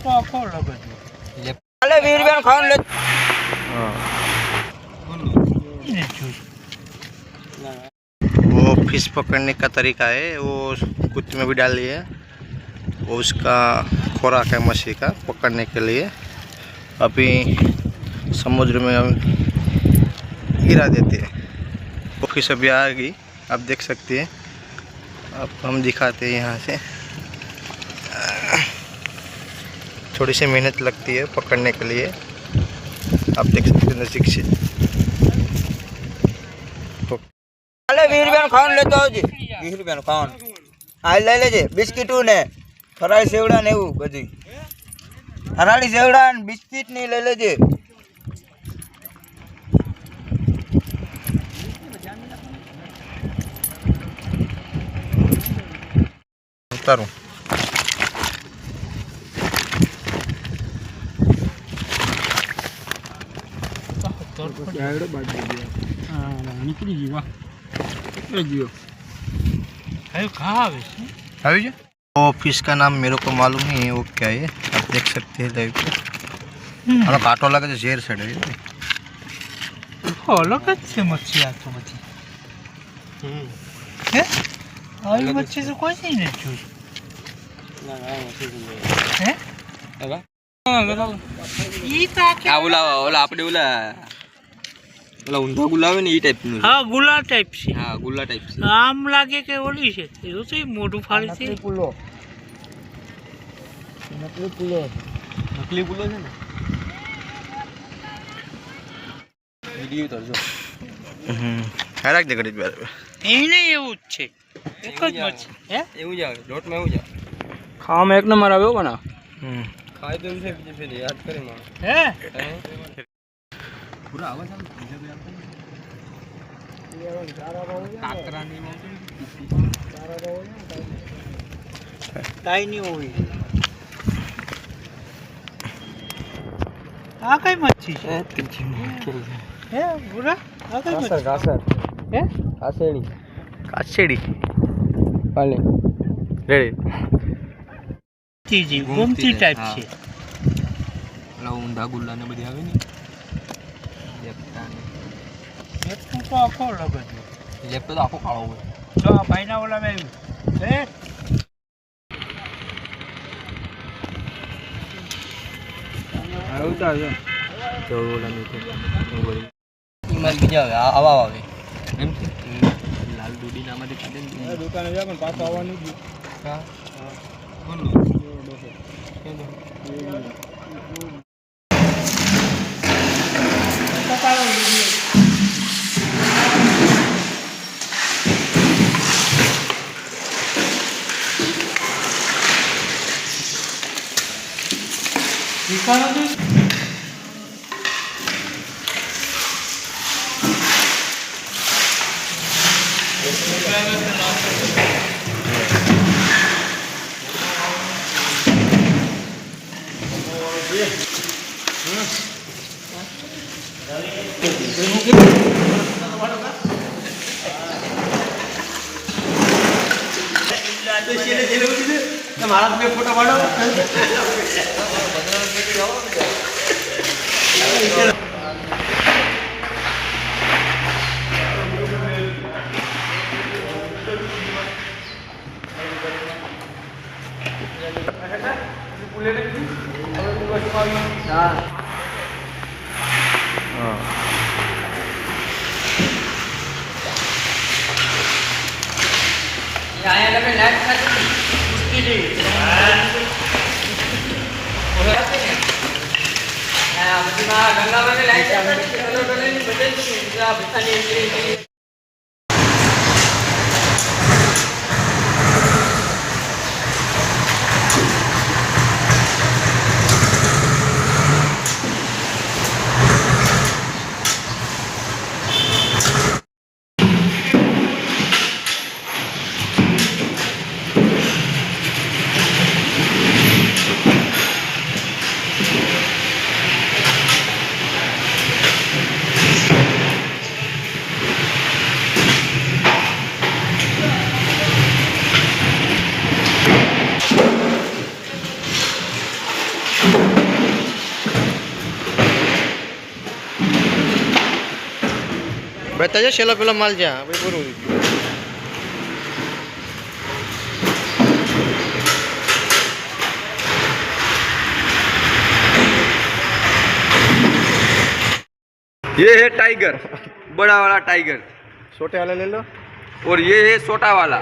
તો આખો અલગ જ હોય. અલે વીસ રૂપિયાનું ખાવાનું લે એને જોઈ. वो फिश पकड़ने का तरीका है वो कुत्ते में भी डाल लिए वो उसका खुराक है मछली का पकड़ने के लिए अभी समुद्र में हम गिरा देते हैं वो फिश अभी आ गई आप देख सकते हैं अब हम दिखाते हैं यहाँ से थोड़ी सी मेहनत लगती है पकड़ने के लिए। आप देख सकते हैं नज़दीक से। तो- अरे बीस रुपया लेते हो जी। बीस रुपया आज ले लीजिए बिस्किट ने सेवड़ा ने बजी सेवड़ा बिस्किट नहीं ले लीजिए લઈ લેજે ઉતારું હા, નીકળી ગઈ વાહ નીકળી ગયો હવે ઘા આવે છે अभी जो वो फिश का नाम मेरे को मालूम नहीं है वो क्या है आप देख सकते हैं लाइव पे हमें कांटो लगे तो जेर सड़े અલગ જ છે મચ્છી આ તો બધી હે આવી મચ્છી તો કોઈ નહીં જોઈ હે ઈ તો આખી આ ઓલા ઓલા પેલા ઊંધા ગુલાબ ને એ ટાઈપનું હા ગુલા ટાઈપ છે. હા ગુલા ટાઈપ છે. આમ લાગે કે ઓલી છે. એવું છે મોઢું ફાળી છે? પુલો નકલી પુલો નકલી પુલો છે ને? વીડિયો તરજો હમ. હરાક દે ગણિત બરાબર એને એવું જ છે. એક જ મચ્છી. હે? એવું જ આવે. લોટમાં એવું જ આવે. ખાવામાં એક નંબર આવ્યો બના હમ. ખાઈ દેવું છે બીજે ફેરી યાદ કરી હે. પૂરા આવે છે કાકરાની કાંઈ નહીં હોય. કઈ મચ્છી છે? હે બુરા આ કાસર હે? કાસેડી. કાસેડી. પાલે રેડી. ટાઈપ છે. ઊંધા ગુલ્લા ને બધી આવે ને? લેપો આખો અલગ હતો લેપો તો આખો કાળો હોય. તો આ ભાઈના ઓલા મેં હે? આવું તો આવ્યો ચોર ઓલા મેં ઈમાલ બીજા આવે. આવા આવે. એમ લાલ દૂધી ના માટે કાઢે દુકાને જાય પણ પાછો આવવાનું જ હા? બોલો Yıkanabilir. Yıkanabilir. મારા બે ફોટા પાડો Yeah, I am a lab facility. ગંગામાં લાઈ છે. बैठा जा शेला माल जा ये है टाइगर बड़ा वाला टाइगर छोटे वाला ले लो। और ये है छोटा वाला.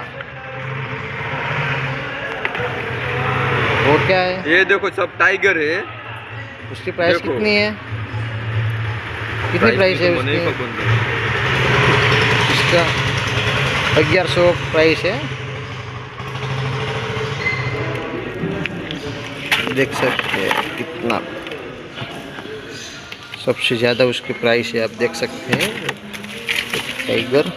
और क्या है? ये देखो सब टाइगर है। उसकी प्राइस कितनी है? कितनी प्राइस है तो उसकी? इसका अग्यारह सौ प्राइस है। देख सकते हैं कितना। सबसे ज़्यादा उसकी प्राइस है आप देख सकते हैं। टाइगर